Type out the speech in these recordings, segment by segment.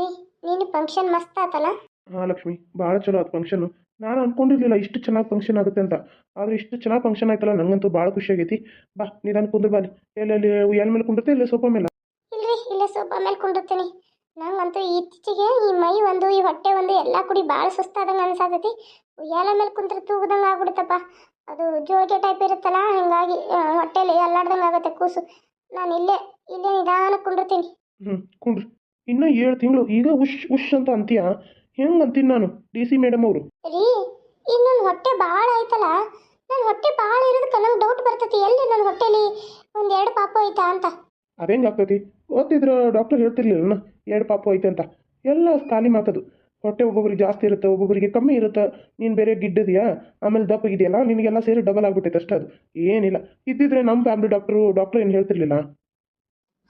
ರೀ ನೀನು ಫಂಕ್ಷನ್ ಮಸ್ತ್ ಆತಲ್ಲ? ಹಾಂ ಲಕ್ಷ್ಮಿ ಭಾಳ ಚಲೋ ಆತು ಫಂಕ್ಷನು ನಾನು ಅನ್ಕೊಂಡಿರ್ಲಿಲ್ಲ ಇಷ್ಟು ಚೆನ್ನಾಗಿ ಫಂಕ್ಷನ್ ಆಗುತ್ತೆ ಅಂತ. ಆದರೆ ಇಷ್ಟು ಚೆನ್ನಾಗಿ ಫಂಕ್ಷನ್ ಆಯ್ತಲ್ಲ ನನಗಂತೂ ಭಾಳ ಖುಷಿ ಆಗೈತಿ. ಬಾ ನಿಧಾನ ಕುಂದ್ರ ಬಾಲಿ ಎಲ್ಲೆಲ್ಲಿ ಎಲ್ ಮೇಲೆ ಕುಂದಿರ್ತೆ ಇಲ್ಲ ಸೋಫಾ ಮೇಲೆ? ಇಲ್ರಿ ಇಲ್ಲೇ ಸೋಫಾ ಮೇಲೆ ಕುಂಡಿರ್ತೀನಿ ನಂಗಂತೂ ಇತ್ತೀಚೆಗೆ ಈ ಮೈ ಒಂದು ಈ ಹೊಟ್ಟೆ ಒಂದು ಎಲ್ಲ ಕುಡಿ ಭಾಳ ಸುಸ್ತಾದಂಗೆ ಅನ್ಸಾತೈತಿ. ಉಯ್ಯಾಲ ಮೇಲೆ ಕುಂತ್ರೆ ತೂಗದಂಗೆ ಆಗ್ಬಿಡುತ್ತಪ್ಪ. ಅದು ಜೋಳಿಗೆ ಟೈಪ್ ಇರುತ್ತಲ್ಲ ಹಿಂಗಾಗಿ ಹೊಟ್ಟೆಲಿ ಅಲ್ಲಾಡ್ದಂಗೆ ಆಗುತ್ತೆ ಕೂಸು. ನಾನು ಇಲ್ಲೇ ಇಲ್ಲೇ ನಿಧಾನ ಕುಂಡಿರ್ತೀನಿ ಹ್ಞೂ ಕುಂಡ್ರಿ ಇನ್ನೂ ಏಳು ತಿಂಗಳು. ಈಗ ಉಶ್ ಉಶ್ ಅಂತ ಅಂತೀಯ? ಹೆಂಗೆ ಅಂತೀನಿ ನಾನು ಡಿ ಸಿ ಮೇಡಮ್ ಅವರು? ರೀ ಈಗ ನನ್ನ ಹೊಟ್ಟೆ ಭಾಳ ಆಯ್ತಲ್ಲ? ನನ್ನ ಹೊಟ್ಟೆ ಭಾಳ ಇರೋದಕ್ಕೆ ನಂಗೆ ಡೌಟ್ ಬರ್ತೈತಿ. ಎಲ್ಲಿ ನನ್ನ ಹೊಟ್ಟೆಲಿ ಒಂದು ಎರಡು ಪಾಪು ಐತಾ ಅಂತ? ಅದೇಂಗೆ ಆಗ್ತೈತಿ? ಓದ್ತಿದ್ರ ಡಾಕ್ಟರ್ ಹೇಳ್ತಿರ್ಲಿಲ್ಲ ಎರಡು ಪಾಪು ಐತೆ ಅಂತ. ಎಲ್ಲ ಖಾಲಿ ಮಾತದು. ಹೊಟ್ಟೆ ಒಬ್ಬೊಬ್ಬರಿಗೆ ಜಾಸ್ತಿ ಇರುತ್ತೆ ಒಬ್ಬೊಬ್ಬರಿಗೆ ಕಮ್ಮಿ ಇರುತ್ತೆ. ನೀನು ಬೇರೆ ಗಿಡ್ಡದಿಯಾ ಆಮೇಲೆ ದಪ್ಪಗಿದೆಯಲ್ಲ ನಿನಗೆಲ್ಲ ಸೇರಿ ಡಬಲ್ ಆಗ್ಬಿಟ್ಟೈತೆ ಅಷ್ಟೇ ಅದು. ಏನಿಲ್ಲ. ಇದ್ದಿದ್ರೆ ನಮ್ಮ ಫ್ಯಾಮಿಲಿ ಡಾಕ್ಟ್ರು ಡಾಕ್ಟರ್ ಏನು ಹೇಳ್ತಿರ್ಲಿಲ್ಲ?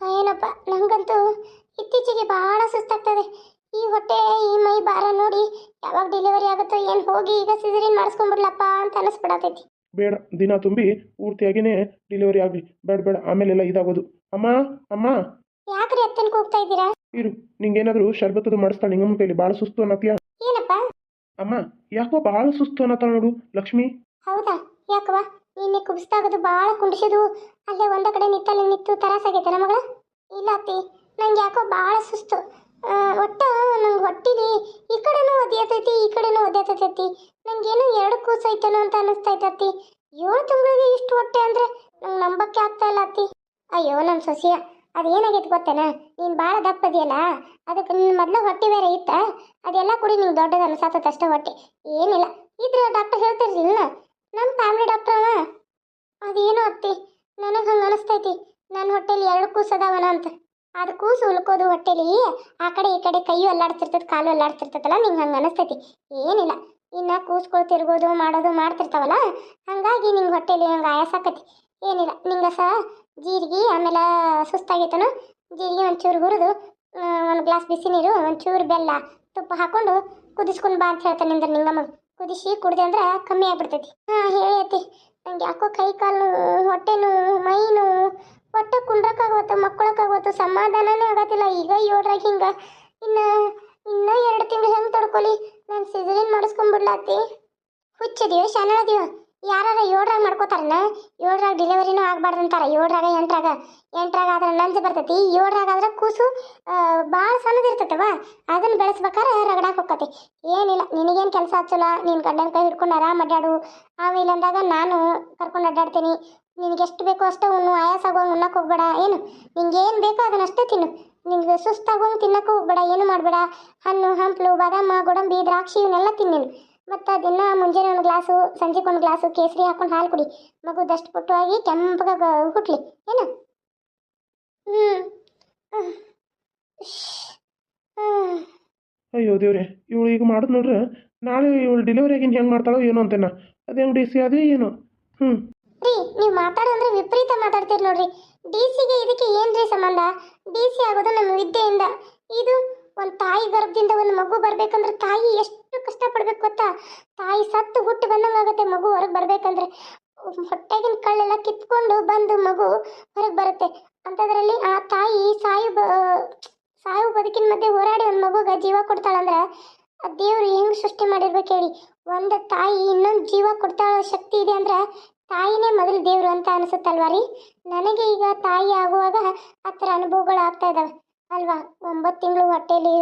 ಏನಪ್ಪ ನಂಗಂತೂ ಇತ್ತೀಚೆಗೆ ಬಹಳ ಸುಸ್ತಾಗ್ತದೆ. ಈ ಹೊಟ್ಟೆ ಈ ಮೈ ಭಾರ ನೋಡಿ ಯಾವಾಗ ಡೆಲಿವರಿ ಆಗುತ್ತೋ ಏನು ಹೋಗಿ ಈಗ ಸಿಸರಿನ್ ಮಾಡಿಸ್ಕೊಂಡ್ಬಿಡ್ಲಪ್ಪ ಅಂತ ಅನಿಸ್ಬಿಡತೈತಿ. ಬೇಡ ದಿನ ತುಂಬಿ ಪೂರ್ತಿಯಾಗಿನೇ ಡೆಲಿವರಿ ಆಗಲಿ. ಬೇಡ ಬೇಡ ಆಮೇಲೆಲ್ಲ ಇದಾಗೋದು. ಅಮ್ಮ ಅಮ್ಮ. ಯಾಕ್ರಿ ಅತ್ತನ್ ಕೂಗ್ತಾ ಇದ್ದೀರಾ? ಇರು ನಿಂಗೇನಾದರೂ ಶರ್ಬತ್ತದು ಮಾಡಿಸ್ತಾಳೆ ನಿಂಗಮ್ಮ ಕೈಲಿ. ಭಾಳ ಸುಸ್ತು ಅನ್ನತ್ತೀಯ ಏನಪ್ಪ? ಅಮ್ಮ ಯಾಕೋ ಭಾಳ ಸುಸ್ತು ಅನ್ನತ್ತಾಳ ನೋಡು ಲಕ್ಷ್ಮಿ. ಹೌದಾ? ಯಾಕವ್ವ? ನಿನ್ನೆ ಕುಬಿಸ್ದಾಗದು ಭಾಳ ಕುಂಡಿಸಿದು ಅಲ್ಲೇ ಒಂದ ಕಡೆ ನಿತ್ತಲ್ಲಿ ನಿತ್ತು ತರಾಸಾಗೈತೆ ನಮಗ ಇಲ್ಲ ಅತ್ತಿ. ನಂಗೆ ಯಾಕೋ ಭಾಳ ಸುಸ್ತು. ಒಟ್ಟ ನಂಗೆ ಹೊಟ್ಟಿಲಿ ಈ ಕಡೆನೂ ಒದ್ಯತೈತಿ, ಈ ಕಡೆನೂ ಒದ್ಯತೈತಿ ನಂಗೇನು ಎರಡು ಕೂಸು ಐತೇನೋ ಅಂತ ಇತ್ತತಿ ಏಳು ತಿಂಗಳಿಗೆ ಇಷ್ಟು ಹೊಟ್ಟೆ ಅಂದ್ರೆ ನಂಗೆ ನಂಬಕ್ಕೆ ಆಗ್ತಾ ಇಲ್ಲ ಅತ್ತಿ. ಅಯ್ಯೋ ನಮ್ಮ ಸೊಸಿಯ, ಅದೇನಾಗೈತೆ ಗೊತ್ತೇನ? ನೀನು ಭಾಳ ದಪ್ಪದಿಯಲ್ಲ ಅದಕ್ಕೆ ನಿನ್ನ ಮೊದಲು ಹೊಟ್ಟೆ ಬೇರೆ ಇತ್ತ? ಅದೆಲ್ಲ ಕುಡಿ, ನಿಂಗೆ ದೊಡ್ಡದು ಅನ್ಸಾತೈತೆ ಅಷ್ಟೇ ಹೊಟ್ಟೆ. ಏನಿಲ್ಲ, ಇದ್ರ ಡಾಕ್ಟರ್ ಹೇಳ್ತಿರ್ಲಿಲ್ಲ ನಮ್ಮ ಫ್ಯಾಮಿಲಿ ಡಾಕ್ಟರ್ ಅವ. ಅದೇನೋ ಅತ್ತಿ, ನನಗೆ ಹಂಗೆ ಅನಿಸ್ತೈತಿ. ನನ್ನ ಹೊಟ್ಟೆಲಿ ಎರಡು ಕೂಸದವನ ಅಂತ. ಅದು ಕೂಸು ಉಳ್ಕೋದು ಹೊಟ್ಟೆಲಿ, ಆ ಕಡೆ ಈ ಕಡೆ ಕೈಯು ಅಲ್ಲಾಡ್ತಿರ್ತದೆ, ಕಾಲು ಅಲ್ಲಾಡ್ತಿರ್ತದಲ್ಲ, ನಿಂಗೆ ಹಂಗೆ ಅನಿಸ್ತೈತಿ. ಏನಿಲ್ಲ. ಇನ್ನು ಕೂಸ್ಕೊಳ್ ತಿರ್ಗೋದು, ಮಾಡೋದು ಮಾಡ್ತಿರ್ತಾವಲ್ಲ, ಹಾಗಾಗಿ ನಿಂಗೆ ಹೊಟ್ಟೆಲಿ ಹಂಗೆ ಆಯಾಸ ಆಕತಿ. ಏನಿಲ್ಲ. ನಿಂಗೆ ಸಹ ಜೀರಿಗೆ, ಆಮೇಲೆ ಸುಸ್ತಾಗೈತನು, ಜೀರಿಗೆ ಒಂಚೂರು ಹುರಿದು ಒಂದು ಗ್ಲಾಸ್ ಬಿಸಿ ನೀರು, ಒಂಚೂರು ಬೆಲ್ಲ, ತುಪ್ಪ ಹಾಕೊಂಡು ಕುದಿಸ್ಕೊಂಡು ಬಾ ಅಂತ ಹೇಳ್ತಾನೆ ನಿಂದ್ರೆ ನಿಂಗಮ್ಮ ಕುದಿಸಿ ಕುಡ್ದೆ ಅಂದ್ರೆ ಕಮ್ಮಿ ಆಗ್ಬಿಡ್ತೈತಿ. ಹಾಂ, ಹೇಳಿ ಅತ್ತಿ. ನಂಗೆ ಯಾಕೋ ಕೈ ಕಾಲು, ಹೊಟ್ಟೆನು ನೋವು ಹೊಟ್ಟೆ ಕುಂಡ್ರಕ್ಕಾಗವತ್ತು ಮಕ್ಕಳಕ್ಕಾಗವತ್ತು ಸಮಾಧಾನನೇ ಆಗತ್ತಿಲ್ಲ. ಈಗ ಏಳ್ರಾಗ ಹಿಂಗೆ. ಇನ್ನು, ಇನ್ನೂ ಎರಡು ತಿಂಗಳು ಹೆಂಗೆ ತಡ್ಕೊಲಿ? ನಾನು ಸಿಜರಿನ್ ಮಾಡಿಸ್ಕೊಂಡ್ಬಿಡ್ಲಾತಿ ಹುಚ್ಚದಿಯೋ, ಶಾನಳದಿಯೋ? ಯಾರಾರ ಏಳ್ರಾಗ ಮಾಡ್ಕೋತಾರನ? ಏಳ್ರಾಗ ಡೆಲಿವರಿನೂ ಆಗ್ಬಾರ್ದು ಅಂತಾರ ಏಳ್ರಾಗ ಎಂಟ್ರಾಗ. ಎಂಟ್ರಾಗ ಆದ್ರೆ ನಂಜು ಬರ್ತೈತಿ. ಏಳ್ರಾಗ ಆದ್ರೆ ಕೂಸು ಭಾಳ ಸಣ್ಣದಿರ್ತೈತವ ಅದನ್ನ ಬೆಳೆಸ್ಬೇಕಾರೆ ರಗಡಾಕ್ ಹೋಗತಿ ಏನಿಲ್ಲ, ನಿನಗೇನು ಕೆಲಸ ಹಚ್ಚಲ್ಲ. ನೀನು ಗಂಡನ ಕೈ ಹಿಡ್ಕೊಂಡು ಆರಾಮ್ ಅಡ್ಡಾಡು ಆಮೇಲೆ ಅಂದಾಗ ನಾನು ಕರ್ಕೊಂಡು ಅಡ್ಡಾಡ್ತೀನಿ ನಿನಗೆ ಎಷ್ಟು ಬೇಕೋ ಅಷ್ಟೇ ಉಣ್ಣು ಆಯಾಸ ಆಗೋಂಗೆ ಉಣ್ಣಕ್ಕೆ ಹೋಗ್ಬೇಡ. ಏನು? ನಿಂಗೆ ಏನು ಬೇಕೋ ಅದನ್ನಷ್ಟೇ ತಿನ್ನು. ನಿನಗೆ ಸುಸ್ತಾಗೋ ತಿನ್ನಕ್ಕೆ ಹೋಗ್ಬೇಡ, ಏನು ಮಾಡಬೇಡ. ಹಣ್ಣು, ಹಂಪಲು, ಬಾದಾಮ, ಗೋಡಂಬಿ, ದ್ರಾಕ್ಷಿ, ಇವನ್ನೆಲ್ಲ ತಿನ್ನೇನು. ಮತ್ತು ದಿನ ಮುಂಜಾನೆ ಒಂದು ಗ್ಲಾಸು ಸಂಜೆಗೆ ಒಂದು ಗ್ಲಾಸು ಕೇಸರಿ ಹಾಕೊಂಡು ಹಾಲು ಕುಡಿ. ಮಗು ದಷ್ಟು ಆಗಿ ಕೆಂಪಗ ಹುಟ್ಲಿ. ಏನು? ಅಯ್ಯೋ ದೇವ್ರೆ, ಇವಳು ಈಗ ಮಾಡೋದು ನೋಡ್ರೆ, ನಾಳೆ ಇವಳು ಡೆಲಿವರಿ ಆಗಿನ ಹೆಂಗೆ ಮಾಡ್ತಾಳೋ ಏನೋ ಅಂತೇನ. ಅದು ಡಿ ಸಿ ಅದೇ ಏನು? ಹ್ಞೂ ರೀ, ನೀವು ಮಾತಾಡೋದ್ರೆ ವಿಪರೀತ ಮಾತಾಡ್ತೀರಿ ನೋಡ್ರಿ. ಡಿ ಸಿಗೆ ಇದಕ್ಕೆ ಏನ್ರಿ ಸಂಬಂಧ? ಡಿ ಸಿ ಆಗೋದು ನಮ್ಮ ವಿದ್ಯೆಯಿಂದ. ಇದು ಒಂದು ತಾಯಿ ಗರ್ಭದಿಂದ ಒಂದು ಮಗು ಬರ್ಬೇಕಂದ್ರೆ ತಾಯಿ ಎಷ್ಟು ಕಷ್ಟಪಡ್ಬೇಕು ಗೊತ್ತಾ? ತಾಯಿ ಸತ್ತು ಹುಟ್ಟು ಬಂದಂಗಾಗತ್ತೆ ಮಗು ಹೊರಗೆ ಬರ್ಬೇಕಂದ್ರೆ. ಹೊಟ್ಟೆಗಿನ ಕಳ್ಳೆಲ್ಲ ಕಿತ್ಕೊಂಡು ಬಂದು ಮಗು ಹೊರಗೆ ಬರುತ್ತೆ. ಅಂಥದ್ರಲ್ಲಿ ಆ ತಾಯಿ ಸಾಯು ಬ ಸಾವು ಬದುಕಿನ ಮಧ್ಯೆ ಹೋರಾಡಿ ಒಂದು ಮಗುಗೆ ಜೀವ ಕೊಡ್ತಾಳಂದ್ರೆ ಆ ದೇವ್ರು ಹೆಂಗೆ ಸೃಷ್ಟಿ ಮಾಡಿರ್ಬೇಕು ಹೇಳಿ. ಒಂದು ತಾಯಿ ಇನ್ನೊಂದು ಜೀವ ಕೊಡ್ತಾಳೋ ಶಕ್ತಿ ಇದೆ ಅಂದ್ರೆ ತಾಯಿನೇ ಮೊದಲು ದೇವರು ಅಂತ ಅನಿಸುತ್ತಲ್ವಾ ರೀ? ನನಗೆ ಈಗ ತಾಯಿ ಆಗುವಾಗ ಆ ಥರ ಅನುಭವಗಳು ಆಗ್ತಾ ಇದ್ದಾವೆ ಅಲ್ವಾ? ಒಂಬತ್ತು ತಿಂಗಳು ಹೊಟ್ಟೆಲಿ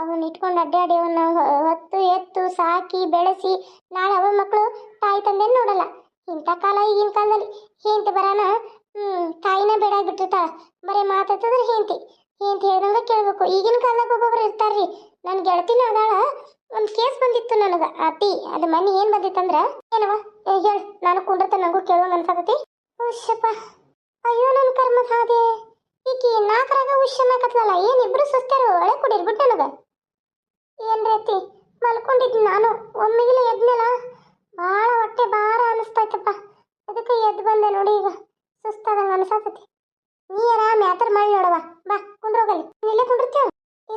ಅವನ್ನ ಇಟ್ಕೊಂಡು ಅಡ್ಡಾಡಿ ಅವನ್ನ ಹೊತ್ತು ಎತ್ತು, ಸಾಕಿ, ಬೆಳೆಸಿ, ನಾಳೆ ಅವ ಮಕ್ಕಳು ತಾಯಿ ತಂದೆ ನೋಡಲ್ಲ. ಇಂಥ ಕಾಲ ಈಗಿನ ಕಾಲದಲ್ಲಿ ಹೇಂತಿ ಬರೋಣ ತಾಯಿನೇ ಬೇಡ ಬಿಟ್ಟಿರ್ತಾಳ ಬರೀ ಮಾತಾಡ್ತಂದ್ರೆ ಹೇಂತಿ ಹೇಂತಿ ಹೇಳ್ದಂಗೆ ಕೇಳಬೇಕು. ಈಗಿನ ಕಾಲದಾಗ ಒಬ್ಬೊಬ್ರು ಇರ್ತಾರ್ರಿ. ನನ್ನ ಗೆಳತಿನೂ ಅದಾಳ. ಒಂದು ಕೇಸ್ ಬಂದಿತ್ತು ನನಗೆ. ಅತಿ ಅದು ಮನೆ ಏನು ಬಂದಿತ್ತಂದ್ರೆ? ಏನವ ಹೇಳ್, ನಾನು ಕುಂಡ್ರತ ನನಗೂ ಕೇಳುವಂಗ ಅನ್ಸತತಿ. ಉಷಪ್ಪ ಅಯ್ಯೋ ನನ್ನ ಕರ್ಮ ಸಾದೆ ಈಕಿ ನಾಲ್ಕರಾಗ ಉಶ್ ಏನು ಇಬ್ರು ಸುಸ್ತಾರು? ಒಳೆ ಕುಡೀರಿ ಬಿಟ್ಟು ನನಗೆ. ಏನ್ ರೀತಿ ಮಲ್ಕೊಂಡಿದ್ದು ನಾನು. ಒಮ್ಮಿಗಿಲ ಎದ್ನಲ್ಲ? ಭಾಳ ಹೊಟ್ಟೆ ಭಾರ ಅನಿಸ್ತೈತಪ್ಪ ಅದಕ್ಕೆ ಎದ್ದು ಬಂದೆ ನೋಡಿ ಈಗ. ಸುಸ್ತಾದಂಗ ಅನ್ಸತೈತಿ. ನೀ ಆರಾಮ ಯಾತರ ಮಾಡಿ ನೋಡವ ಬಾ ಕುಂಡ್ರೋಗಲಿ ಇಲ್ಲೇ ಕುಂಡಿರ್ತೀಯ?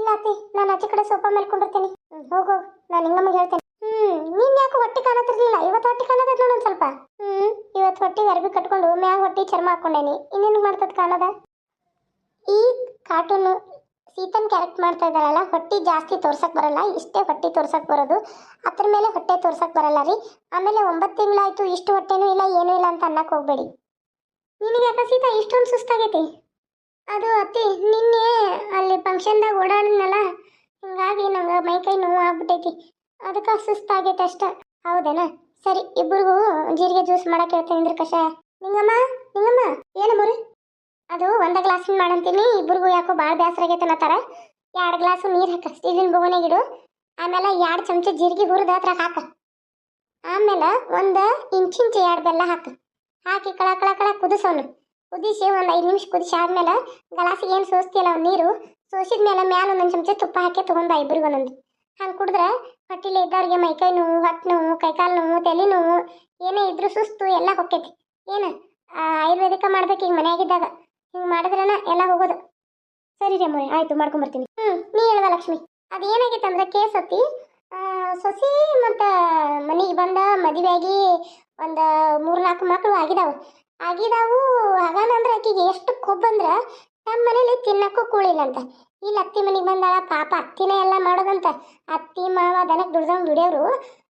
ಇಲ್ಲ ನಾನು ಆಚೆ ಕಡೆ ಸೋಫಾ ಮೇಲೆ ಕುಂಡಿರ್ತೀನಿ. ಹೋಗು ನಾನು ಹಿಂಗಮ್ಮಗೆ ಹೇಳ್ತೇನೆ. ಹ್ಮ್, ನೀನ್ ಯಾಕೆ ಹೊಟ್ಟೆ ಕಾಣತಿರ್ಲಿಲ್ಲ ಇವತ್ತು ಹೊಟ್ಟೆ ಕಾಣದ ನೋಡು ಸ್ವಲ್ಪ. ಹ್ಮ್, ಇವತ್ತು ಹೊಟ್ಟೆಗೆ ಅರ್ಬಿ ಕಟ್ಕೊಂಡು ಮ್ಯಾಗ ಹೊಟ್ಟೆ ಚರ್ಮ ಹಾಕೊಂಡೇನಿ. ಇನ್ನೇನು ಮಾಡ್ತದ ಕಾಣದ? ಈ ಕಾರ್ಟೂನು ಸೀತನ್ ಕ್ಯಾರೆಕ್ಟ್ ಮಾಡ್ತಾ ಇದ್ದಾರಲ್ಲ ಹೊಟ್ಟೆ ಜಾಸ್ತಿ ತೋರ್ಸಕ್ ಬರಲ್ಲ. ಇಷ್ಟೇ ಹೊಟ್ಟೆ ತೋರ್ಸಕ್ ಬರೋದು. ಅದ್ರ ಮೇಲೆ ಹೊಟ್ಟೆ ತೋರ್ಸಕ್ ಬರಲ್ಲ ರೀ. ಆಮೇಲೆ ಒಂಬತ್ತು ತಿಂಗಳಾಯ್ತು, ಇಷ್ಟು ಹೊಟ್ಟೆನೂ ಇಲ್ಲ, ಏನೂ ಇಲ್ಲ ಅಂತ ಅನ್ನಕ್ಕೆ ಹೋಗ್ಬೇಡಿ. ನಿನಗೆ ಯಾಕ ಸೀತಾ ಇಷ್ಟೊಂದು ಸುಸ್ತಾಗೈತಿ? ಅದು ಅತ್ತಿ, ನಿನ್ನೆ ಅಲ್ಲಿ ಫಂಕ್ಷನ್ದಾಗ ಓಡಾಡಿದ್ನಲ್ಲ, ಹಿಂಗಾಗಿ ನಂಗೆ ಮೈಕೈ ನೋವು ಆಗ್ಬಿಟ್ಟೈತಿ. ಅದಕ್ಕೆ ಸುಸ್ತಾಗೈತೆ ಅಷ್ಟ. ಹೌದೇನಾ? ಸರಿ ಇಬ್ಬರಿಗೂ ಜೀರಿಗೆ ಜ್ಯೂಸ್ ಮಾಡಕ್ಕೆ ಹೇಳ್ತೇನೆ ಅಂದ್ರೆ ಕಷಾಯ ನಿಂಗಮ್ಮ ನಿಂಗಮ್ಮ, ಏನು ಮುರಿ ಅದು ಒಂದ ಗ್ಲಾಸ್ ಮಾಡಂತೀನಿ ಇಬ್ಬರಿಗೂ ಯಾಕೋ ಭಾಳ ಬೇಸರ ಆಗೈತೆ ಅನ್ನತ್ತಾರ. ಎರಡು ಗ್ಲಾಸು ನೀರು ಹಾಕ ಸ್ಟೀಲಿನ ಬೊಗನೆಗಿಡು ಆಮೇಲೆ ಎರಡು ಚಮಚ ಜೀರಿಗೆ ಹುರಿದ ಹತ್ರ ಹಾಕ. ಆಮೇಲೆ ಒಂದು ಇಂಚಿಂಚು ಎರಡು ಬೆಲ್ಲ ಹಾಕ. ಹಾಕಿ ಕಳ ಕಳ ಕಳ ಕುದಿಸೋನು. ಕುದಿಸಿ ಒಂದು ಐದು ನಿಮಿಷ ಕುದಿಸಿ ಆದ್ಮೇಲೆ ಗಲಾಸಿಗೆ ಏನು ಸೋಸ್ತಿಲ್ಲ ಅವ್ನ ನೀರು ಸೋಸಿದ ಮೇಲೆ ಮ್ಯಾಲ ಒಂದೊಂದು ಚಮಚ ತುಪ್ಪ ಹಾಕಿ ತೊಗೊಂಡ ಇಬ್ಬರಿಗೆ ಒಂದೊಂದು. ಹಂಗೆ ಕುಡಿದ್ರೆ ಹೊಟ್ಟಿಲಿ ಇದ್ದವ್ರಿಗೆ ಮೈಕೈ ನೋವು ಹೊಟ್ಟೆ ನೋವು ಕೈಕಾಲು ನೋವು ತಲೆ ನೋವು ಏನೇ ಇದ್ರೂ ಸುಸ್ತು ಎಲ್ಲ ಹೊಕ್ಕೈತಿ. ಏನು? ಆಯುರ್ವೇದಿಕ ಮಾಡ್ಬೇಕು ಈಗ ಮನೆಯಾಗಿದ್ದಾಗ. ಹಿಂಗೆ ಮಾಡಿದ್ರನ ಎಲ್ಲ ಹೋಗೋದು. ಸರಿ ರೀ ಅಮ್ಮವ್ರೆ ಆಯ್ತು ಮಾಡ್ಕೊಂಬರ್ತೀನಿ. ಹ್ಞೂ ನೀ ಹೇಳ್ದ ಲಕ್ಷ್ಮಿ. ಅದೇನಾಗಿತ್ತು ಅಂದ್ರೆ ಕೇಸ್ ಹತ್ತಿ ಆ, ಸೊಸಿ ಮತ್ತು ಮನೆಗೆ ಬಂದ ಮದುವೆ ಆಗಿ ಮೂರು ನಾಲ್ಕು ಮಕ್ಕಳು ಆಗಿದಾವು. ಆಗಿದಾವು. ಅಂದ್ರೆ ಆಕಿಗೆ ಎಷ್ಟು ಕೊಬ್ಬಂದ್ರ ನಮ್ಮ ಮನೇಲಿ ತಿನ್ನಕ್ಕೂ ಕೂಳಿಲ್ಲ ಅಂತ ಇಲ್ಲಿ ಅತ್ತಿ ಮನೆಗೆ ಬಂದಾಳ, ಪಾಪ ಅತ್ತಿನೇ ಎಲ್ಲ ಮಾಡೋದಂತ. ಅತ್ತಿ, ಮಾವ ದನಕ್ಕೆ ದುಡ್ದಂಗೆ ದುಡಿಯೋರು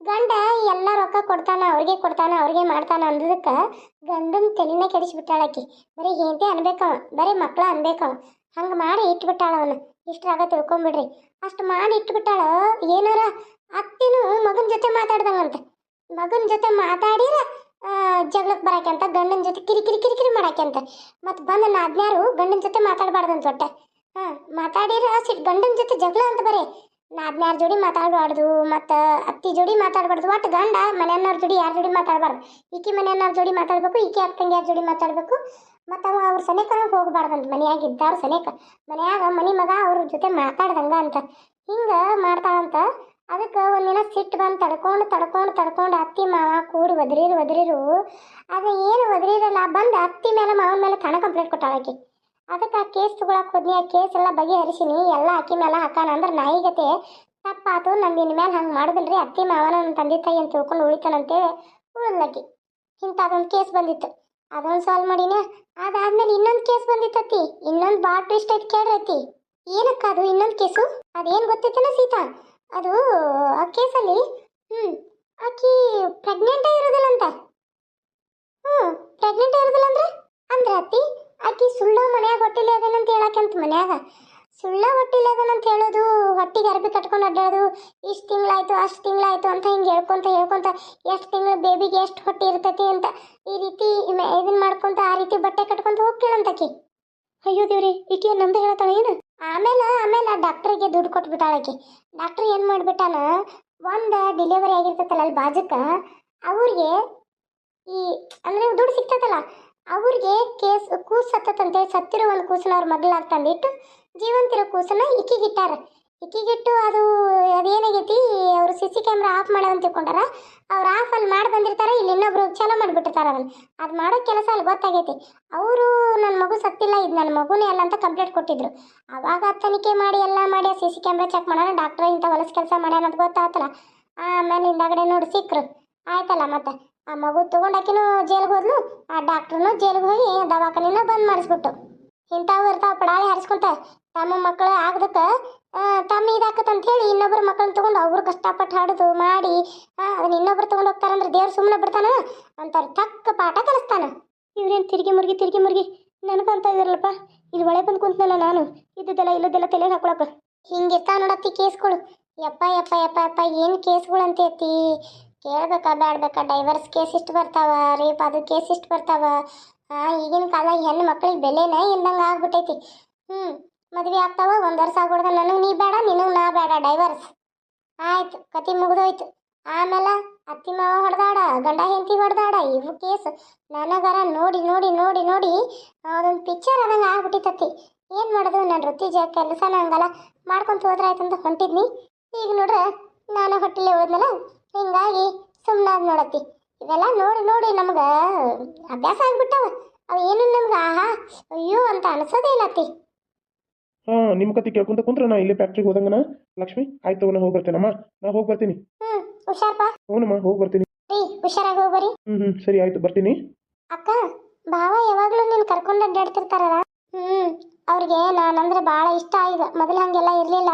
ಗಂಡ ಎಲ್ಲ ರೊಕ್ಕ ಕೊಡ್ತಾನ, ಅವ್ರಿಗೆ ಕೊಡ್ತಾನ, ಅವ್ರಿಗೆ ಮಾಡ್ತಾನ ಅಂದದಕ್ಕೆ ಗಂಡನ ತಲೆನೇ ಕೆಡಿಸ್ಬಿಟ್ಟಾಳ ಆಕಿ. ಬರೀ ಹೆಂಡತಿ ಅನ್ಬೇಕವ, ಬರೀ ಮಕ್ಳ ಅನ್ಬೇಕವ. ಹಂಗೆ ಮಾಡಿ ಇಟ್ಬಿಟ್ಟಾಳ ಅವನು. ಇಷ್ಟ್ರಾಗ ತಿಳ್ಕೊಂಬಿಡ್ರಿ. ಅಷ್ಟು ಮಾಡಿ ಇಟ್ಬಿಟ್ಟಾಳ, ಏನಾರ ಅತ್ತಿನೂ ಮಗನ ಜೊತೆ ಮಾತಾಡ್ದಂಗಂತ ಮಗನ ಜೊತೆ ಮಾತಾಡಿರ ಜಗಳಕ್ಕೆ ಅಂತ, ಗಂಡನ ಜೊತೆ ಕಿರಿ ಕಿರಿ ಕಿರಿ ಕಿರಿ ಮಾಡಾಕ್ಯಂತ ಮತ್ತು ಬಂದ ನಾದ್ನ್ಯಾರು ಗಂಡನ ಜೊತೆ ಮಾತಾಡಬಾರ್ದಂತ ಒಟ್ಟೆ. ಹಾಂ, ಮಾತಾಡಿರ ಸಿಟ್ ಗಂಡನ ಜೊತೆ ಜಗಳ ಅಂತ ಬರೀ. ನಾದ್ನ್ಯಾರ ಜೋಡಿ ಮಾತಾಡಬಾರ್ದು, ಮತ್ತು ಅತ್ತಿ ಜೋಡಿ ಮಾತಾಡಬಾರ್ದು ಒಟ್ಟು ಗಂಡ ಮನೆಯನ್ನವ್ರ ಜೋಡಿ ಯಾರ ಜೋಡಿ ಮಾತಾಡಬಾರ್ದು. ಈಕಿ ಮನೆಯನ್ನವ್ರ ಜೋಡಿ ಮಾತಾಡಬೇಕು, ಈಕೆ ಅಕ್ಕಂಗೆ ಯಾರ ಜೋಡಿ ಮಾತಾಡಬೇಕು. ಮತ್ತು ಅವ ಅವ್ರ ಸನೇಕನ ಹೋಗಬಾರ್ದಂತ ಮನೆಯಾಗ ಇದ್ದಾರ ಸನೇಕ. ಮನೆಯಾಗ ಮನೆ ಮಗ ಅವ್ರ ಜೊತೆ ಮಾತಾಡ್ದಂಗ ಅಂತ. ಹಿಂಗೆ ಮಾಡ್ತಾಳಂತ ಅದಕ್ಕೆ ಒಂದಿನ ಸಿಟ್ಟು ಬಂದು ತಡ್ಕೊಂಡು ತಡ್ಕೊಂಡು ತಡ್ಕೊಂಡು ಅತ್ತಿ ಮಾವ ಕೂಡಿ ಒದರಿರು ಒದರಿರು. ಅದು ಏನು ಒದರಿರಲ್ಲ, ಬಂದು ಅತ್ತಿ ಮೇಲೆ ಮಾವನ ಮೇಲೆ ಕಣ ಕಂಪ್ಲೇಂಟ್ ಕೊಟ್ಟಾಳಾಕಿ ಅದಕ್ಕೆ ಆ ಕೇಸ್ ತೊಗೊಳಕ್ಕೆ ಹೋದ್ನಿ, ಆ ಕೇಸ್ ಎಲ್ಲ ಬಗೆಹರಿಸಿನಿ. ಎಲ್ಲ ಅಕ್ಕಿ ಮೇಲೆ ಹಾಕಾನ ಅಂದ್ರೆ ನಾಯಿಗತೆ ತಪ್ಪಾತು, ನಂದು ಇನ್ಮೇಲೆ ಹಂಗೆ ಮಾಡುದಿಲ್ರಿ. ಅತ್ತಿ ಮಾವನ ನನ್ನ ತಂದೆ ತಾಯಿ ಅಂತ ತಿಳ್ಕೊಂಡು ಉಳಿತಾನಂತೇಳಿ ಉಳಿದ್ಲಕ್ಕಿ ಇಂಥದೊಂದು ಕೇಸ್ ಬಂದಿತ್ತು. ಅದೊಂದು ಸಾಲ್ವ್ ಮಾಡಿನ. ಅದಾದ್ಮೇಲೆ ಇನ್ನೊಂದು ಕೇಸ್ ಬಂದಿತ್ತತ್ತಿ ಇನ್ನೊಂದು ಬಾಟ್ ಟ್ವಿಸ್ಟ್ ಐತಿ ಕೇಳ್ರತಿ ಏನಕ್ಕ ಅದು ಇನ್ನೊಂದು ಕೇಸು? ಅದೇನು ಗೊತ್ತಿತ್ತನ ಸೀತಾ? ಅದು, ಆ ಕೇಸಲ್ಲಿ? ಹ್ಞೂ ಆಕಿ ಪ್ರೆಗ್ನೆಂಟ್ ಇರೋದಿಲ್ಲಂತ ಹ್ಞೂ ಪ್ರೆಗ್ನೆಂಟ್ ಇರೋದಿಲ್ಲ ಅಂದ್ರೆ? ಅಂದ್ರೆ ಅತ್ತಿ, ಆಕಿ ಸುಳ್ಳ ಮನ್ಯಾಗ ಹೊಟ್ಟಿಲೆ ಅದೇನಂತ ಹೇಳಕ್ಕಂತ ಮನ್ಯಾಗ. ಸುಳ್ಳ ಹೊಟ್ಟಿಲೆ ಅದೇನಂತ ಹೇಳೋದು, ಹೊಟ್ಟಿಗೆ ಅರ್ಬಿ ಕಟ್ಕೊಂಡು ಅಡ್ಡಾಡೋದು, ಇಷ್ಟು ತಿಂಗಳಾಯ್ತು, ಅಷ್ಟು ತಿಂಗಳಾಯ್ತು ಅಂತ ಹಿಂಗೆ ಹೇಳ್ಕೊಂತ ಹೇಳ್ಕೊಂತ, ಎಷ್ಟು ತಿಂಗಳು ಬೇಬಿಗೆ ಎಷ್ಟು ಹೊಟ್ಟೆ ಇರ್ತೈತಿ ಅಂತ ಈ ರೀತಿ ಇದನ್ನ ಮಾಡ್ಕೊಂತ ಆ ರೀತಿ ಬಟ್ಟೆ ಕಟ್ಕೊಂತ ಹೋಗ್ಕೇಳಂತಕಿ ಅಯ್ಯೋ ದೇವ್ರಿ, ಈಕೆ ನಂದು ಹೇಳ್ತಾಳೆ ಏನು? ಆಮೇಲೆ ಆಮೇಲೆ ಡಾಕ್ಟ್ರಿಗೆ ದುಡ್ಡು ಕೊಟ್ಬಿಟ್ಟಾಳ ಆಕಿ ಡಾಕ್ಟ್ರ್ ಏನು ಮಾಡ್ಬಿಟ್ಟಾನ, ಒಂದು ಡೆಲಿವರಿ ಆಗಿರ್ತೈತಲ್ಲ ಅಲ್ಲಿ ಬಾಜುಕ, ಅವ್ರಿಗೆ ಈ, ಅಂದರೆ ದುಡ್ಡು ಸಿಗ್ತೈತಲ್ಲ, ಅವ್ರಿಗೆ ಕೇಸ್, ಕೂಸು ಸತ್ತಂತೇಳಿ ಸತ್ತಿರೋ ಒಂದು ಕೂಸನ್ನ ಅವ್ರ ಮಗಳಾಗ ತಂದಿಟ್ಟು ಜೀವಂತಿರೋ ಕೂಸನ್ನ ಇಕ್ಕಿಗಿಟ್ಟಾರ ಇಕ್ಕಿಗಿಟ್ಟು ಅದು ಅದೇನಾಗೈತಿ, ಅವರು ಸಿ ಸಿ ಕ್ಯಾಮ್ರಾ ಆಫ್ ಮಾಡೋದಂತ ತಿಳ್ಕೊಂಡಾರ, ಅವ್ರು ಆಫ್ ಅಲ್ಲಿ ಮಾಡಿ ಬಂದಿರ್ತಾರೆ, ಇಲ್ಲಿ ಇನ್ನೊಬ್ರು ಚಾಲೂ ಮಾಡಿಬಿಟ್ಟಿರ್ತಾರೆ ಅದನ್ನು. ಅದು ಮಾಡೋ ಕೆಲಸ ಅಲ್ಲಿ ಗೊತ್ತಾಗೈತಿ. ಅವರು ನನ್ನ ಮಗು ಸತ್ತಿಲ್ಲ, ಇದು ನನ್ನ ಮಗುನೇ ಅಲ್ಲ ಅಂತ ಕಂಪ್ಲೇಂಟ್ ಕೊಟ್ಟಿದ್ರು. ಅವಾಗ ತನಿಖೆ ಮಾಡಿ, ಎಲ್ಲ ಮಾಡಿ ಸಿ ಸಿ ಕ್ಯಾಮ್ರಾ ಚೆಕ್ ಮಾಡೋಣ ಡಾಕ್ಟ್ರ್ ಇಂಥ ಹೊಲಸು ಕೆಲಸ ಮಾಡ್ಯಾನ ಅಂತ ಗೊತ್ತಾತಲ್ಲ. ಆಮೇಲೆ ಹಿಂದಾಗಡೆ ನೋಡಿ ಸಿಕ್ಕರು ಆಯ್ತಲ್ಲ ಮತ್ತೆ. ಆ ಮಗು ತೊಗೊಂಡಾಕಿನೂ ಜೇಲ್ಗೆ ಹೋದ್ಲು, ಆ ಡಾಕ್ಟ್ರನ್ನು ಜೇಲ್ಗೆ ಹೋಗಿ ದವಾಖಾನಿನ ಬಂದ್ ಮಾಡಿಸ್ಬಿಟ್ಟು. ಇಂಥವು ಇರ್ತಾವೆ ಪಡಾಳಿ ಹರಿಸ್ಕೊಂತ. ತಮ್ಮ ಮಕ್ಕಳು ಆಗದಕ್ಕೆ ತಮ್ಮ ಇದಾಕತ್ತಂತ ಹೇಳಿ ಇನ್ನೊಬ್ಬರ ಮಕ್ಕಳನ್ನ ತೊಗೊಂಡು ಅವ್ರು ಕಷ್ಟಪಟ್ಟು ಹಾಡುದು ಮಾಡಿ ಅದನ್ನ ಇನ್ನೊಬ್ರು ತೊಗೊಂಡು ಹೋಗ್ತಾರಂದ್ರೆ ದೇವ್ರು ಸುಮ್ಮನೆ ಬಿಡ್ತಾನ ಅಂತಾರೆ. ತಕ್ಕ ಪಾಠ ಕಲಿಸ್ತಾನ. ಇವ್ರೇನು ತಿರುಗಿ ಮುರುಗಿ ತಿರುಗಿ ಮುರುಗಿ? ನನಗಂತ ಇದ್ರಲ್ಲಪ್ಪ. ಇಲ್ಲಿ ಒಳಗೆ ಬಂದು ಕುಂತನಲ್ಲ ನಾನು. ಇದ್ದದೆಲ್ಲ ಇಲ್ಲದೆಲ್ಲ ತಲೆಗೆ ಹಾಕೊಳಕ. ಹಿಂಗಿರ್ತಾವ ನೋಡತ್ತಿ ಕೇಸ್ಗಳು. ಯಪ್ಪ ಯಪ್ಪ ಯಪ್ಪ ಯಪ್ಪ, ಏನು ಕೇಸ್ಗಳು ಅಂತೈತಿ? ಕೇಳ್ಬೇಕಾ ಬೇಡ್ಬೇಕಾ ಡೈವರ್ಸ್ ಕೇಸ್ ಇಷ್ಟು ಬರ್ತಾವ, ರೇಪ್ ಅದು ಕೇಸ್ ಇಷ್ಟು ಬರ್ತಾವ. ಈಗಿನ ಕಾಲದಾಗ ಹೆಣ್ಣು ಮಕ್ಕಳಿಗೆ ಬೆಲೆನೇ ಇಲ್ದಂಗೆ ಆಗ್ಬಿಟ್ಟೈತಿ. ಹ್ಞೂ ಮದುವೆ ಆಗ್ತಾವ, ಒಂದು ವರ್ಷ ಆಗ್ಬಿಡ್ದ. ನನಗೆ ನೀ ಬೇಡ, ನಿನಗೆ ನಾ ಬೇಡ ಡೈವರ್ಸ್ ಆಯ್ತು ಕತಿ ಮುಗಿದೋಯ್ತು. ಆಮೇಲೆ ಅತ್ತಿ ಮಾವ ಹೊಡೆದಾಡ ಗಂಡ ಹೆಂಡತಿ ಹೊಡೆದಾಡ ಇವು ಕೇಸ್ ನನಗರ ನೋಡಿ ನೋಡಿ ನೋಡಿ ನೋಡಿ ಅದೊಂದು ಪಿಕ್ಚರ್ ಅದಂಗೆ ಆಗ್ಬಿಟ್ಟಿತ್ತತ್ತಿ ಏನು ಮಾಡೋದು? ನನ್ನ ವೃತ್ತಿ ಜ, ಕೆಲಸ ನಂಗಲ್ಲ. ಮಾಡ್ಕೊಂತ ಹೋದ್ರಾಯ್ತಂತ ಹೊಂಟಿದ್ನಿ. ಈಗ ನೋಡ್ರೆ, ನಾನು ಹೊಟ್ಟಿಲೆ ಹೋದ್ನಲ್ಲ ಹಿಂಗಾಗಿ ಸುಮ್ಮನಾದ್ ನೋಡತ್ತಿ. ಇವೆಲ್ಲ ನೋಡಿ ನೋಡಿ ನಮ್ಗೆ ಅಭ್ಯಾಸ ಆಗ್ಬಿಟ್ಟವ. ಅವು ಏನು ನಮ್ಗೆ ಆಹಾ, ಅಯ್ಯೋ ಅಂತ ಅನ್ಸೋದೇ ಇಲ್ಲ ಅತ್ತಿ. ಹಾಂ ನಿಮ್ಮ ಕತೆ ಕೇಳ್ಕೊಂತ ಕುಂತ್ರ. ನಾ ಇಲ್ಲೇ ಫ್ಯಾಕ್ಟ್ರಿಗೆ ಹೋದಂಗನ. ಲಕ್ಷ್ಮಿ ಆಯ್ತು ನಾ ಹೋಗಿ ಬರ್ತೇನಮ್ಮ. ನಾ ಹೋಗಿ ಬರ್ತೀನಿ. ಹುಷಾರಪ್ಪ ಹ್ಞೂನಮ್ಮ ಹೋಗಿ ಬರ್ತೀನಿ. ರೀ ಹುಷಾರಾಗಿ ಹೋಗ್ಬರಿ ಹ್ಞೂ ಹ್ಞೂ ಸರಿ ಆಯ್ತು ಬರ್ತೀನಿ. ಅಕ್ಕ ಭಾವ ಯಾವಾಗಲೂ ನೀನು ಕರ್ಕೊಂಡು ಅಡ್ಡಾಡ್ತಿರ್ತಾರಲ್ಲ ಹ್ಮ್ ಅವ್ರಿಗೆ ನಾನಂದ್ರೆ ಭಾಳ ಇಷ್ಟ. ಈಗ ಮೊದಲು ಹಂಗೆಲ್ಲ ಇರಲಿಲ್ಲ.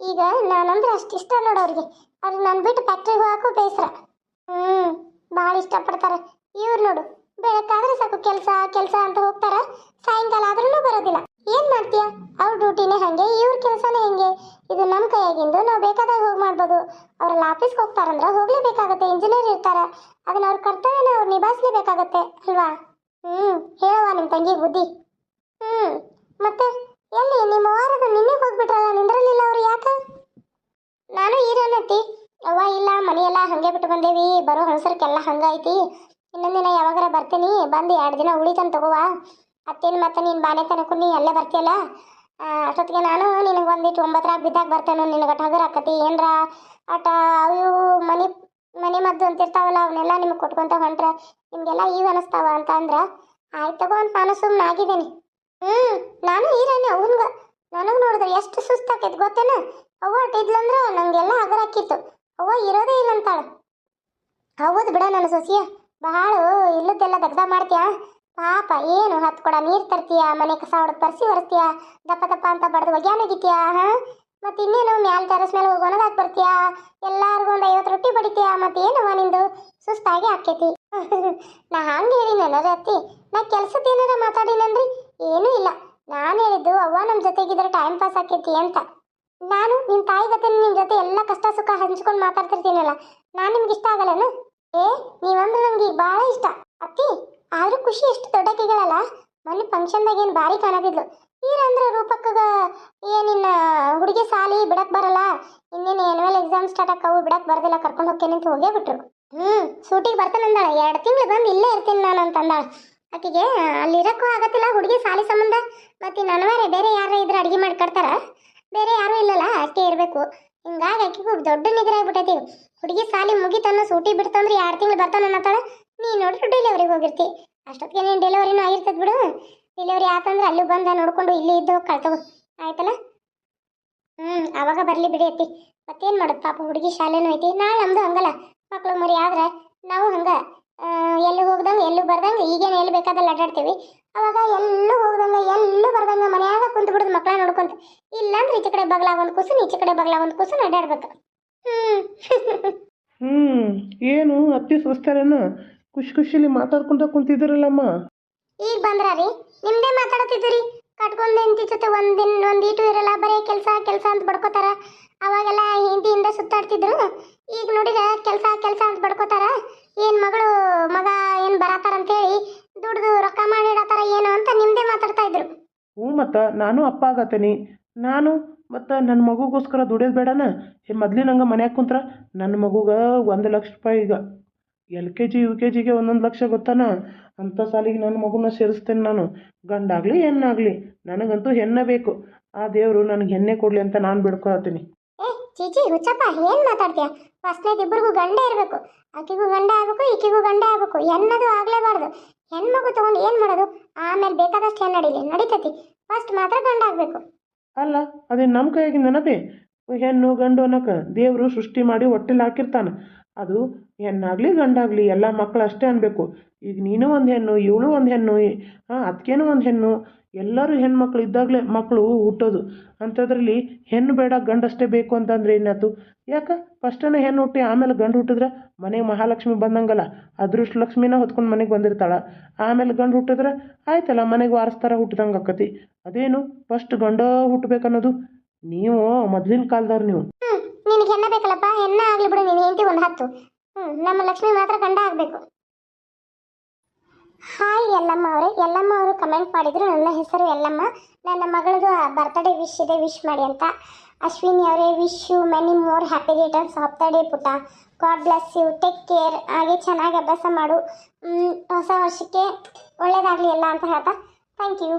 ಈಗ ನಾನಂದ್ರೆ ಅಷ್ಟು ಇಷ್ಟ ನೋಡು ಅವ್ರಿಗೆ. ಅವ್ರಿಗೆ ನಾನು ಬಿಟ್ಟು ಫ್ಯಾಕ್ಟ್ರಿಗೆ ಹೋಗಕ್ಕೂ ಬೇಸರ. ಬಹಳ ಭಾಳ ಇಷ್ಟಪಡ್ತಾರೆ. ಇವ್ರು ನೋಡು ಬೆಳಕಾದ್ರೆ ಸಾಕು ಕೆಲಸ ಕೆಲಸ ಅಂತ ಹೋಗ್ತಾರ. ಸಾಯಂಕಾಲ ಆದ್ರೂ ಬರೋದಿಲ್ಲ. ಏನು ಮಾಡ್ತೀಯ? ಅವ್ರ ಡ್ಯೂಟಿನೇ ಹಾಗೆ, ಇವ್ರ ಕೆಲಸನೇ ಹೆಂಗೆ. ಇದು ನಮ್ಮ ಕೈಯಾಗಿಂದು ನಾವು ಬೇಕಾದಾಗ ಹೋಗಿ ಮಾಡ್ಬೋದು. ಅವರೆಲ್ಲ ಆಫೀಸ್ಗೆ ಹೋಗ್ತಾರಂದ್ರೆ ಹೋಗ್ಲೇಬೇಕಾಗತ್ತೆ ಇಂಜಿನಿಯರ್ ಇರ್ತಾರ. ಅದನ್ನ ಅವ್ರ ಕರ್ತವ್ಯನ ಅವ್ರು ನಿಭಾಯಿಸ್ಲೇಬೇಕಾಗತ್ತೆ ಅಲ್ವಾ? ಹ್ಞೂ ಹೇಳವ್ವ ನಿಮ್ಮ ತಂಗಿ ಬುದ್ಧಿ. ಹ್ಞೂ ಮತ್ತೆ ಎಲ್ಲಿ? ನಿಮ್ಮ ವಾರದ ನಿನ್ನೆ ಹೋಗ್ಬಿಟ್ರಲ್ಲ, ನಿಂದ್ರಲಿಲ್ಲ ಅವ್ರು ಯಾಕೆ? ನಾನು ಈರನತ್ತಿ. ಅವ್ವ, ಇಲ್ಲ, ಮನೆಯೆಲ್ಲ ಹಂಗೆ ಬಿಟ್ಟು ಬಂದೇವಿ. ಬರೋ ಹಣಸರ್ಕೆಲ್ಲ ಹಂಗೈತಿ ಇನ್ನೊಂದಿನ ಯಾವಾಗಾರ ಬರ್ತೀನಿ. ಬಂದು ಎರಡು ದಿನ ಉಳಿತಂತ ತಗೋವ. ಅತ್ತೇನು ಮತ್ತೆ ನೀನು ಬಾನೆ ತನಕ ನೀ ಅಲ್ಲೇ ಬರ್ತೀಯಲ್ಲ? ಅಷ್ಟೊತ್ತಿಗೆ ನಾನು ನಿನಗೆ ಒಂದಿಟ್ಟು ಒಂಬತ್ತರಾಗ ಬಿದ್ದಾಗ ಬರ್ತೇನೆ ನಿನಗೆ ಟಗರ್ ಆಕತಿ ಏನರ? ಅಟ ಅವು ಮನೆ ಮನೆ ಮದ್ದು ಅಂತಿರ್ತಾವಲ್ಲ ಅವನ್ನೆಲ್ಲ ನಿಮಗೆ ಕೊಟ್ಕೊಂತ ಹೊಂಟ್ರೆ ನಿಮಗೆಲ್ಲ ಈಗ ಅನಿಸ್ತಾವ ಅಂತ ಅಂದ್ರೆ ಆಯ್ತು ತಗೋ ಅಂತ ನಾನು ಸುಮ್ಮನೆ ಆಗಿದ್ದೀನಿ. ಹ್ಞೂ ನಾನು ಈರೇನೆ ಅವನ್ಗ, ನನಗೆ ನೋಡಿದ್ರೆ ಎಷ್ಟು ಸುಸ್ತಾಕೈತಿ ಗೊತ್ತೇನ? ಅವ್ವ ಇದ್ಲಂದ್ರೆ ನನಗೆಲ್ಲ ಹಗರ ಹಾಕಿತ್ತು. ಅವ್ವ ಇರೋದೇ ಇಲ್ಲ ಅಂತಾಳೆ ಹೌದು ಬಿಡ ನನ್ನ ಸೊಸಿಯ ಬಹಳ ಇಲ್ಲದೆಲ್ಲ ದಗ್ದ ಮಾಡ್ತೀಯ? ಪಾಪ, ಏನು ಹತ್ತು ಕೊಡ, ನೀರು ತರ್ತೀಯ, ಮನೆ ಕಸ ಹೊಡೆದು ಪರ್ಸಿ ಒರೆಸ್ತೀಯ, ದಪ್ಪ ದಪ್ಪ ಅಂತ ಬಡ್ದು ಒಗ್ಯಾನಾಗಿತ್ತೀಯ ಹಾ? ಮತ್ತೆ ಇನ್ನೇನು ಮ್ಯಾಲ ಟೆರಸ್ ಮೇಲೆ ಒಣಗಾಕ್ ಬರ್ತೀಯ? ಎಲ್ಲಾರ್ಗು ಒಂದು ಐವತ್ತು ರೊಟ್ಟಿ ಬಡಿತೀಯ? ಮತ್ತೆ ಏನವ ನಿಂದು? ಸುಸ್ತಾಗಿ ಆಕೈತಿ ನಾ ಹಂಗೆ ಹೇಳಿ ನನರ ಅತ್ತಿ. ನಾ ಕೆಲ್ಸದ ಏನಾರ ಮಾತಾಡಿನನ್ರಿ ಏನೂ ಇಲ್ಲ. ನಾನು ಹೇಳಿದ್ದು ಅವ್ವ ನಮ್ಮ ಜೊತೆಗಿದ್ರೆ ಟೈಮ್ ಪಾಸ್ ಆಕೈತಿ ಅಂತ. ನಾನು ನಿಮ್ಮ ತಾಯಿ ಜೊತೆ ನಿಮ್ಮ ಜೊತೆ ಎಲ್ಲ ಕಷ್ಟ ಸುಖ ಹಂಚ್ಕೊಂಡು ಮಾತಾಡ್ತಿರ್ತೀನಲ್ಲ, ನಾನು ನಿಮ್ಗೆ ಇಷ್ಟ ಆಗಲ್ಲನು? ಏ, ನೀವಂದ್ರೆ ನಂಗೆ ಈಗ ಭಾಳ ಇಷ್ಟ. ಅತ್ತಿ ಆದ್ರೂ ಖುಷಿ ಎಷ್ಟು ದೊಡ್ಡಕ್ಕಿಗಳಲ್ಲ ಮೊನ್ನೆ ಫಂಕ್ಷನ್ದಾಗ ಏನು ಭಾರಿ ಕಾಣದಿದ್ಲು. ಈರಂದ್ರೆ ರೂಪಕ್ಕಗ ಏನಿನ್ನ ಹುಡುಗಿ ಸಾಲಿ ಬಿಡಕ್ ಬರಲ್ಲ. ಇನ್ನೇನು ಆನ್ಯುವಲ್ ಎಕ್ಸಾಮ್ ಸ್ಟಾರ್ಟ್ ಆಕವು ಬಿಡಕ್ ಬರದಿಲ್ಲ, ಕರ್ಕೊಂಡು ಹೋಗ್ತೇನೆ ಅಂತ ಹೋಗೇ ಬಿಟ್ರು. ಹ್ಞೂ ಸೂಟಿಗೆ ಬರ್ತಾನೆ ಅಂದಾಳ. ಎರಡು ತಿಂಗಳು ಬಂದು ಇಲ್ಲೇ ಇರ್ತೀನಿ ನಾನು ಅಂತ ಅಂದಾಳ. ಆಕೆಗೆ ಅಲ್ಲಿ ಇರಕ್ಕೂ ಆಗತ್ತಿಲ್ಲ ಹುಡುಗಿ ಸಾಲಿ ಸಂಬಂಧ. ಮತ್ತೆ ನನವಾರೆ ಬೇರೆ ಯಾರ ಇದ್ರೆ ಅಡುಗೆ ಮಾಡಿ ಕಟ್ತಾರ. ಬೇರೆ ಯಾರೂ ಇಲ್ಲಲ್ಲ, ಅಷ್ಟೇ ಇರಬೇಕು. ಹಿಂಗಾಗಿ ಆಕೆಗೂ ದೊಡ್ಡ ನಿದ್ರೆ ಆಗ್ಬಿಟ್ಟೈತಿ ಹುಡುಗಿ ಸಾಲಿ ಮುಗಿತನ್ನ ಸೂಟಿ ಬಿಡ್ತಂದ್ರೆ ಎರಡು ತಿಂಗಳು ಬರ್ತಾನೆ ಅನ್ನತ್ತಾಳ. ನೀ ನೋಡ್ರಿ ಡೆಲಿವರಿಗೆ ಹೋಗಿರ್ತಿ. ಅಷ್ಟೊತ್ತಿಗೆ ನೀನು ಡೆಲಿವರಿನೂ ಆಗಿರ್ತದ ಬಿಡು. ಡೆಲಿವರಿ ಆತಂದ್ರೆ ಅಲ್ಲಿ ಬಂದ ನೋಡ್ಕೊಂಡು ಇಲ್ಲಿ ಇದ್ದು ಕಳ್ತವು ಆಯ್ತಲ್ಲ? ಹ್ಞೂ ಆವಾಗ ಬರಲಿ ಬಿಡಿ ಅತ್ತಿ. ಮತ್ತೇನು ಮಾಡೋದು ಪಾಪ ಹುಡುಗಿ ಶಾಲೆನೂ ಐತಿ. ನಾಳೆ ನಮ್ಮದು ಹಂಗಲ್ಲ. ಮಕ್ಕಳು ಮರಿ ಆದ್ರೆ ನಾವು ಹಂಗೆ. ಎಲ್ಲಿ ಹೋಗ್ದಂಗೆ, ಎಲ್ಲೂ ಬರ್ದಂಗೆ, ಈಗೇನು ಎಲ್ಲಿ ಬೇಕಾದಲ್ಲಿ ಅಡ್ಡಾಡ್ತೀವಿ ಅವಾಗ ಎಲ್ಲೂ ಹೋಗ್ದಂಗೆ, ಎಲ್ಲೂ ಬರ್ದಂಗೆ ಮನೆಯಾಗ ಕುಂತು ಬಿಡೋದು ಮಕ್ಕಳ ನೋಡ್ಕೊಂತ. ಇಲ್ಲಾಂದ್ರೆ ಈಚೆ ಕಡೆ ಬಗ್ಲಾಗ ಒಂದು ಕೂಸು, ಈಚೆ ಕಡೆ ಬಗ್ಲಾಗ ಒಂದು ಕೂಸು ಅಡ್ಡಾಡ್ಬೇಕು ಹ್ಞೂ ಹ್ಞೂ ಏನು ಅತ್ತಿ ಸುಸ್ತಾರೇನು ಖುಷಿ ಖುಷಿಲಿ ಮಾತಾಡ್ಕೊಂತ ಕುಂತಿದ್ದೀರಲ್ಲಮ್ಮ? ಈಗ ಬಂದ್ರ ರೀ? ನಿಮ್ದೇ ಮಾತಾಡತಿದ್ರಿ ಕಟ್ಕೊಂಡ್ ಹೆಂಡತಿ ಜೊತೆ ಒಂದಿನ ಒಂದೀಟು ಇರಲ್ಲ ಬರೀ ಕೆಲಸ ಕೆಲಸ ಅಂತ ಬಡ್ಕೋತಾರ. ಅವಾಗೆಲ್ಲ ಹಿಂದಿಯಿಂದ ಸುತ್ತಾಡ್ತಿದ್ರು. ಈಗ ನೋಡಿದ್ರೆ ಕೆಲಸ ಕೆಲಸ ಅಂತ ಬಡ್ಕೋತಾರ. ಏನ್ ಮಗಳು ಮಗ ಏನ್ ಬರತಾರ ಅಂತೇಳಿ ದುಡ್ದು ರೊಕ್ಕ ಮಾಡಿಡತಾರ ಏನು ಅಂತ ನಿಮ್ದೇ ಮಾತಾಡ್ತಾ ಇದ್ರು. ಹ್ಞೂ ಮತ್ತು ನಾನು ಅಪ್ಪ ಆಗತ್ತೀನಿ. ನಾನು ಮತ್ತು ನನ್ನ ಮಗುಗೋಸ್ಕರ ದುಡಿಯೋದು ಬೇಡನ? ಮೊದ್ಲಿನಂಗೆ ಮನ್ಯಾಗ ಕುಂತ್ರ ನನ್ನ ಮಗುಗೆ ಒಂದು ಲಕ್ಷ ರೂಪಾಯಿ ಈಗ. L K G U K ಜಿಗೆ ಒಂದೊಂದು ಲಕ್ಷ ಗೊತ್ತಾನ? ಅಂಥ ಸಾಲಿಗೆ ನನ್ನ ಮಗುನ ಸೇರಿಸ್ತೇನೆ ನಾನು. ಗಂಡಾಗಲಿ ಹೆಣ್ಣಾಗಲಿ ನನಗಂತೂ ಹೆಣ್ಣೆ ಬೇಕು. ಆ ದೇವರು ನನಗೆ ಹೆಣ್ಣೆ ಕೊಡಲಿ ಅಂತ ನಾನು ಬಿಡ್ಕೊಳತ್ತೀನಿ. ಏ ಚೀಚಿ ಹುಚ್ಚಪ್ಪ ಏನು ಮಾತಾಡ್ತೀಯ? ಫಸ್ಟ್ನೇದು ಇಬ್ಬರಿಗೂ ಗಂಡ ಇರಬೇಕು. ಆಕೆಗೂ ಗಂಡ ಆಗ್ಬೇಕು ಈಕೆಗೂ ಗಂಡ ಆಗ್ಬೇಕು. ಹೆಣ್ಣದು ಆಗಲೇಬಾರ್ದು. ಹೆಣ್ಮಗು ತಗೊಂಡು ಏನು ಮಾಡೋದು? ಆಮೇಲೆ ಬೇಕಾದಷ್ಟು ಹೆಣ್ಣು ನಡೀಲಿ. ನಡೀತೈತಿ. ಫಸ್ಟ್ ಮಾತ್ರ ಗಂಡ ಆಗ್ಬೇಕು ಅಲ್ಲ ಅದೇ ನಮ್ಮ ಕೈಯಾಗಿಂದನಪಿ ಹೆಣ್ಣು ಗಂಡು ಅನ್ನೋಕೆ ದೇವರು ಸೃಷ್ಟಿ ಮಾಡಿ ಹೊಟ್ಟೆಲಿ ಹಾಕಿರ್ತಾನೆ. ಅದು ಹೆಣ್ಣಾಗಲಿ ಗಂಡಾಗಲಿ ಎಲ್ಲ ಮಕ್ಕಳು ಅಷ್ಟೇ ಅನ್ಬೇಕು. ಈಗ ನೀನು ಒಂದು ಹೆಣ್ಣು, ಇವಳು ಒಂದು ಹೆಣ್ಣು, ಹಾಂ ಅದಕ್ಕೇನು ಒಂದು ಹೆಣ್ಣು. ಎಲ್ಲರೂ ಹೆಣ್ಮಕ್ಳು ಇದ್ದಾಗಲೇ ಮಕ್ಕಳು ಹುಟ್ಟೋದು. ಅಂಥದ್ರಲ್ಲಿ ಹೆಣ್ಣು ಬೇಡ ಗಂಡಷ್ಟೇ ಬೇಕು ಅಂತಂದ್ರೆ ಏನಾಯ್ತು? ಯಾಕೆ? ಫಸ್ಟನೇ ಹೆಣ್ಣು ಹುಟ್ಟಿ ಆಮೇಲೆ ಗಂಡು ಹುಟ್ಟಿದ್ರೆ ಮನೆಗೆ ಮಹಾಲಕ್ಷ್ಮಿ ಬಂದಂಗಲ್ಲ, ಅದೃಷ್ಟ ಲಕ್ಷ್ಮಿನ ಹೊತ್ಕೊಂಡು ಮನೆಗೆ ಬಂದಿರ್ತಾಳೆ. ಆಮೇಲೆ ಗಂಡು ಹುಟ್ಟಿದ್ರೆ ಆಯ್ತಲ್ಲ, ಮನೆಗೆ ವಾರಸ್ತಾರ ಹುಟ್ಟಿದಂಗೆ ಅದೇನು? ಫಸ್ಟ್ ಗಂಡ ಹುಟ್ಟಬೇಕನ್ನೋದು ನೀವು ಮೊದಲಿನ ಕಾಲದವ್ರು ನೀವು. ನಿನಗೆ ಹೆಣ್ಣ ಬೇಕಲ್ಲಪ್ಪ, ಹೆಣ್ಣ ಆಗ್ಲಿ ಬಿಡು ನೀನು, ಹೆಂಡತಿ ಒಂದು ಹತ್ತು. ನಮ್ಮ ಲಕ್ಷ್ಮಿ ಮಾತ್ರ ಗಂಡ ಆಗ್ಬೇಕು. ಹಾಯ್ ಎಲ್ಲಮ್ಮ ಅವರೇ, ಯಲ್ಲಮ್ಮ ಅವರು ಕಮೆಂಟ್ ಮಾಡಿದ್ರು, ನನ್ನ ಹೆಸರು ಯಲ್ಲಮ್ಮ. ನನ್ನ ಮಗಳದು ಬರ್ತ್ಡೇ ವಿಶ್ ಇದೆ ವಿಶ್ ಮಾಡಿ ಅಂತ. ಅಶ್ವಿನಿ ಅವರೇ wish you many more happy returns of the day ಪುಟ God bless you take care ಹಾಗೆ ಚೆನ್ನಾಗಿ ಅಭ್ಯಾಸ ಮಾಡು. ಹೊಸ ವರ್ಷಕ್ಕೆ ಒಳ್ಳೇದಾಗಲಿ ಎಲ್ಲ ಅಂತ ಹೇಳ್ತಾ ಥ್ಯಾಂಕ್ ಯು